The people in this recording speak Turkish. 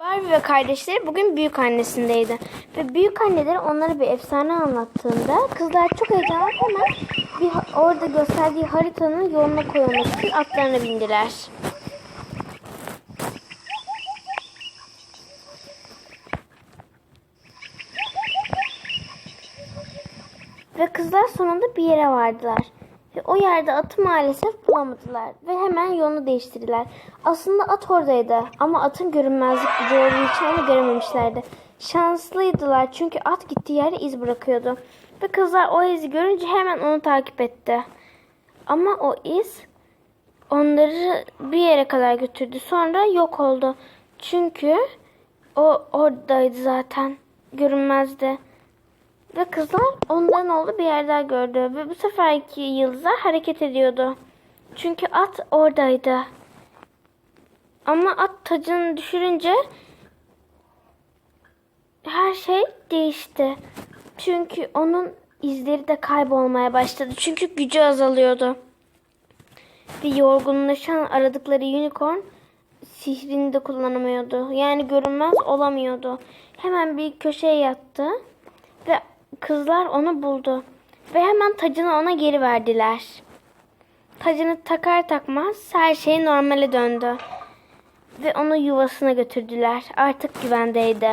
Barbie ve kardeşleri bugün büyük annesindeydi. Ve büyük anneleri onlara bir efsane anlattığında kızlar çok heyecanlı hemen bir orada gösterdiği haritanın yoluna koyulmak için atlarına bindiler. Ve kızlar sonunda bir yere vardılar. O yerde atı maalesef bulamadılar. Ve hemen yolunu değiştirdiler. Aslında at oradaydı. Ama atın görünmezlik gücü olduğu için onu görememişlerdi. Şanslıydılar çünkü at gittiği yerde iz bırakıyordu. Ve kızlar o izi görünce hemen onu takip etti. Ama o iz onları bir yere kadar götürdü. Sonra yok oldu. Çünkü o oradaydı zaten. Görünmezdi. Ve kızlar ondan oldu bir yer daha gördü. Ve bu seferki yıldızlar hareket ediyordu. Çünkü at oradaydı. Ama at tacını düşürünce her şey değişti. Çünkü onun izleri de kaybolmaya başladı. Çünkü gücü azalıyordu. Ve yorgunlaşan aradıkları unicorn sihrini de kullanamıyordu. Yani görünmez olamıyordu. Hemen bir köşeye yattı. Ve kızlar onu buldu. Ve hemen tacını ona geri verdiler. Tacını takar takmaz her şey normale döndü. Ve onu yuvasına götürdüler. Artık güvendeydi.